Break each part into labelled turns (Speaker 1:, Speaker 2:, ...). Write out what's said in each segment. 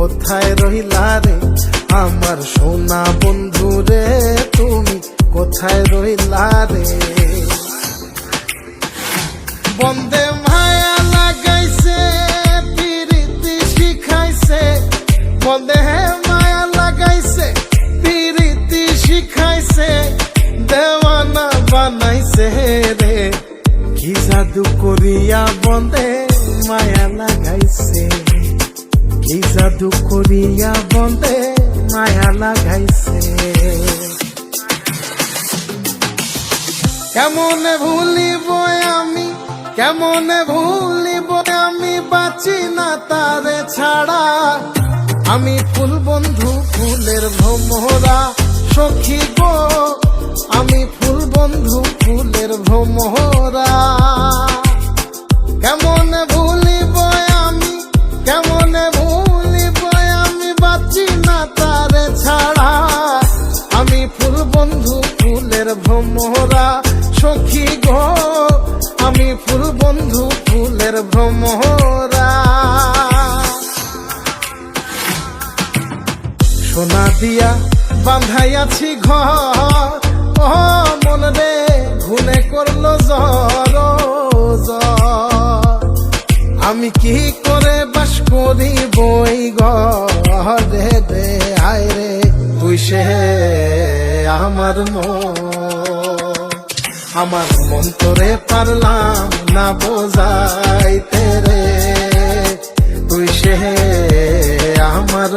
Speaker 1: কোথায় রইলা রে? আমার সোনা বন্ধুরে তুমি কোথায় রইলা রে? বন্দে মায়া লাগাইছে, পিরিতি শিখাইছে। বন্দে মায়া লাগাইছে, পিরিতি শিখাইছে। দেওয়ানা বানাইছে রে। কি জাদু করিয়া বন্দে মায়া লাগাইছে। কি জাদু করিয়া বন্দে মায়া লাগাইছে। কেমন ভুলিব আমি, কেমন ভুলিব আমি, বাঁচি না তারে ছাড়া। আমি ফুল বন্ধু, ফুলের ভ্রমরা সখী গো আমি ভ্রমরা সোনা দিয়া বান্ধাইয়াছি ঘর। ও মন রে, ঘুনে করল জর। আমি কি করে বাস করি বই ঘরে রে, আয় রে, তুই সে আমার মন। আমার মন তোরে পারলাম না বোঝাইতে রে তুই সে আমার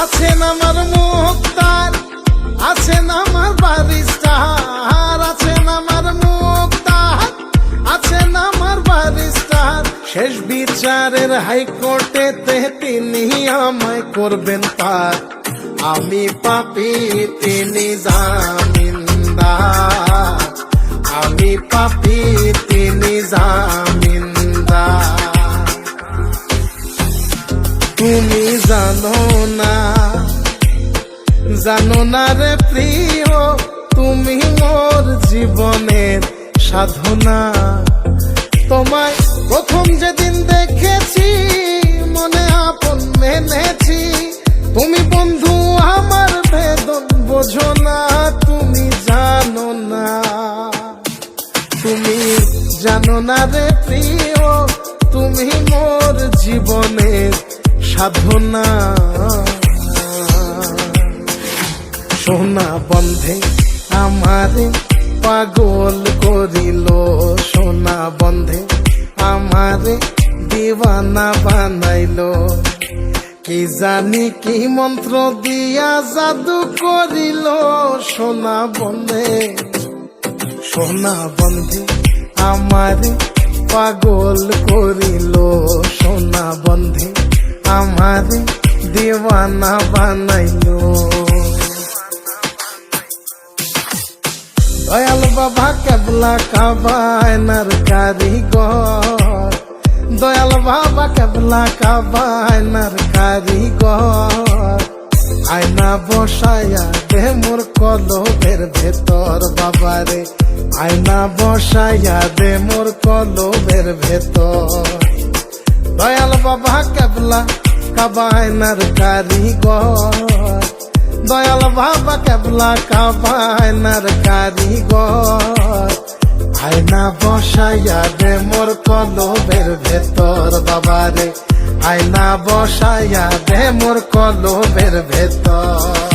Speaker 1: আছেন আমার মুক্তার আছেন আমার বারিস্টার আছেন আমার মুক্তার আছেন আমার বারিস্টার শেষ বিচারের হাইকোর্টেতে তিনি আমায় করবেন পার আমি পাপি, তিনি জামিনদার। আমি পাপি, তিনি জামিনদার। তুমি জানো না জানো না রে প্রিয়, তুমি মোর জীবনের সাধনা। তোমায় প্রথম যেদিন দেখেছি বোঝো না, তুমি জানো না। তুমি জানো না রে প্রিয়, তুমি মোর জীবনের সাধনা। সোনা বন্ধে আমারে পাগল করিল। সোনা বন্ধে আমারে দিওয়ানা বানাইলো। কি জানি কি মন্ত্র দিয়া জাদু করিল সোনা বন্ধে সোনা বন্ধে আমারে পাগল করিল সোনা বন্ধে, আমারে দিওয়ানা বানাইলো। দয়াল বাবা কেবলা কাবায়নার কারিগর দয়াল বাবা, কেবলা কাবায়নার কারিগর। আয়না বসায়া দে মোর কলবের ভেতর বাবারে আয়না বসায়া দে মোর কলবের ভেতর। দয়াল বাবা, কেবলা কাবায়নার কারিগর। দয়াল বাবা, কেবলা কাবায়নার কারিগর। আয়না বসাইয়া দে মোর কলবের ভেতর বাবারে। আয়না বসাইয়া দে মোর কলবের ভেতর।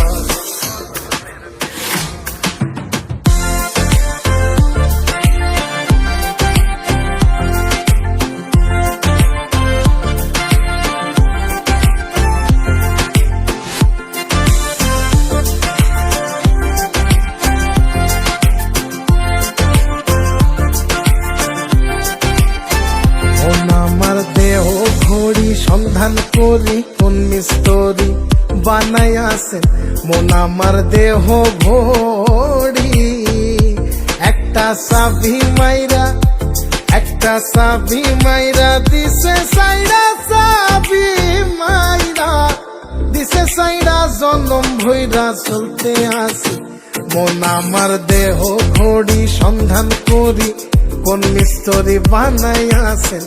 Speaker 1: করি, কোন মিস্তরি বানাই আছেন মন আমার দেহ ভরি। একটা সাবি মাইরা, একটা সাবি মাইরা, দিছে সাইরা সাবি মাইরা। দিছে সাইরা জনম ভৈরা চলতে আসি মন আমার দেহ ঘড়ি সন্ধান করি, কোন মিস্তরি বানাই আছেন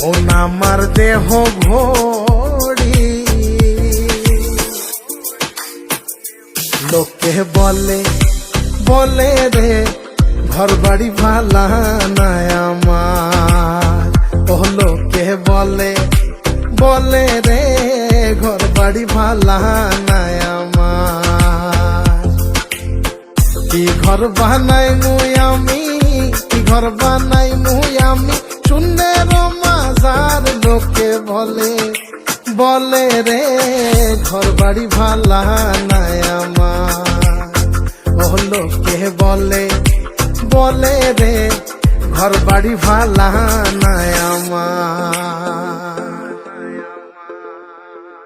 Speaker 1: মন আমার দেহ ঘড়ি লোকে বলে বলে রে ঘর বাড়ি ভালা নাই আমার। ও লোকে বলে বলে রে ঘর বাড়ি ভালা নাই আমার। কি ঘর বানাই মুই আমি, কি ঘর বানাই মুই আমি? শূন্যের মাজার লোকে বলে বলে রে ঘর বাড়ি ভালা নাই আমার। বাড়ি ভালা নাই আমার।